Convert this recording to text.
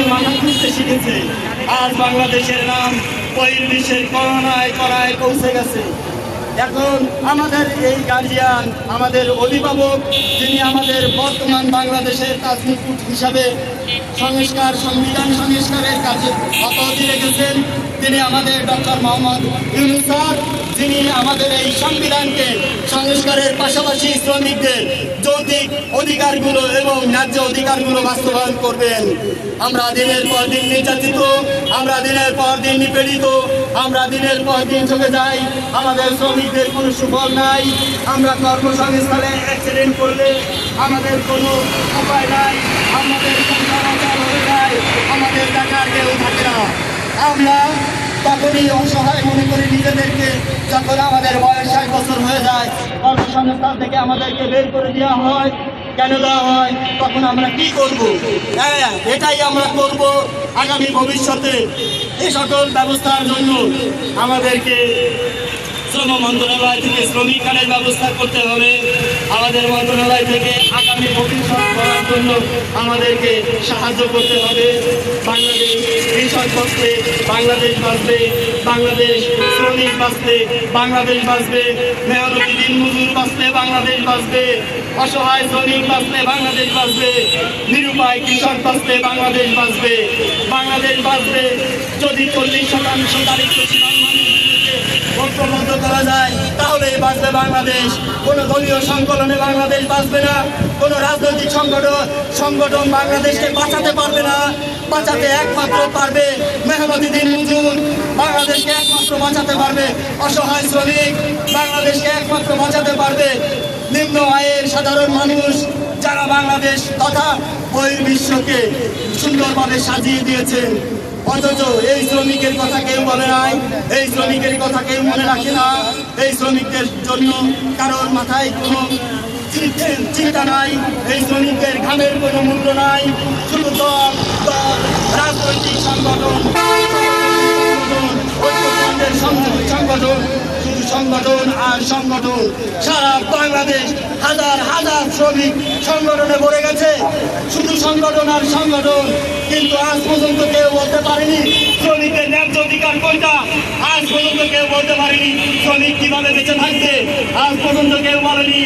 বাংলাদেশে মাথা খুঁজতে শিখেছে। আজ বাংলাদেশের নাম বহির্বিশ্বের করোনায় করায় পৌঁছে গেছে। এখন আমাদের এই গার্জিয়ান আমাদের অভিভাবক, যিনি আমাদের বর্তমান বাংলাদেশের রাজনীতি হিসাবে সংস্কার, সংবিধান সংস্কারের কাজে অব্যাহতি রেখেছেন, তিনি আমাদের ডক্টর মোহাম্মদ ইউনুস স্যার, যিনি আমাদের এই সংবিধানকে সংস্কারের পাশাপাশি শ্রমিকদের অধিকারগুলো এবং ন্যায্য অধিকারগুলো বাস্তবায়ন করবেন। আমরা দিনের পর দিন নির্যাতিত, আমরা দিনের পর দিন নিপীড়িত, আমরা দিনের পর দিন চলে যাই, আমাদের শ্রমিকদের কোনো সুফল নাই। আমরা কর্মসংস্থানে অ্যাক্সিডেন্ট করলে আমাদের কোনো উপায় নাই, আমাদের হয়ে যায়, আমাদের টাকার কেউ থাকে না। আমরা তখনই অসহায় মনে করি নিজেদেরকে, যখন আমাদের বয়স ষাট বছর হয়ে যায়, কর্মসংস্থান থেকে আমাদেরকে বের করে দেওয়া হয়। কেন দেওয়া হয়? তখন আমরা কি করব? হ্যাঁ এটাই আমরা করব আগামী ভবিষ্যতে। এই সকল ব্যবস্থার জন্য আমাদেরকে শ্রম মন্ত্রণালয় থেকে শ্রমিক ব্যবস্থা করতে হবে। আমাদের মন্ত্রণালয় থেকে আগামী ভবিষ্যৎ করার জন্য আমাদেরকে সাহায্য করতে হবে। বাংলাদেশ কৃষক বাঁচবে, বাংলাদেশ বাঁচবে, বাংলাদেশ শ্রমিক বাঁচবে, বাংলাদেশ বাঁচবে, মেহনতি দিন মজুর বাঁচলে বাংলাদেশ বাঁচবে, অসহায় শ্রমিক বাঁচবে, বাংলাদেশ বাঁচবে, নিরুপায় কৃষক বাঁচলে বাংলাদেশ বাঁচবে বাংলাদেশ বাঁচবে। যদি চল্লিশ শতাংশ দারিদ্র ঐক্যবদ্ধ করা যায় তাহলে বাঁচবে বাংলাদেশ। কোনো দলীয় সংকলনে বাংলাদেশ বাঁচবে না, কোনো রাজনৈতিক সংগঠন সংগঠন বাংলাদেশকে বাঁচাতে পারবে না, বাঁচাতে একমাত্র পারবে মেহনতি দিন মজুর বাংলাদেশকে একমাত্র বাঁচাতে পারবে অসহায় শ্রমিক। বাংলাদেশকে একমাত্র বাঁচাতে পারবে নিম্ন আয়ের সাধারণ মানুষ। যারা বাংলাদেশ তথা বহির্বিশ্বকে সুন্দরভাবে সাজিয়ে দিয়েছেন অথচ এই শ্রমিকের কথা কেউ বলে নাই এই শ্রমিকের কথা কেউ মনে রাখে না। এই শ্রমিকদের জন্য কারোর মাথায় কোনো চিন্তা- নাই এই শ্রমিকদের ঘামের কোনো মূল্য নাই। শুধু দল দল রাজনৈতিক সংগঠন, সংগঠন শুধু সংগঠন আর সংগঠন। সারা বাংলাদেশ হাজার হাজার শ্রমিক সংগঠনে ভরে গেছে। শুধু সংগঠন আর সংগঠন, কিন্তু আজ পর্যন্ত কেউ বলতে পারেনি শ্রমিকের ন্যায্য অধিকার কোনটা। আজ পর্যন্ত কেউ বলতে পারেনি শ্রমিক কীভাবে বেঁচে থাকছে আজ পর্যন্ত কেউ বলেনি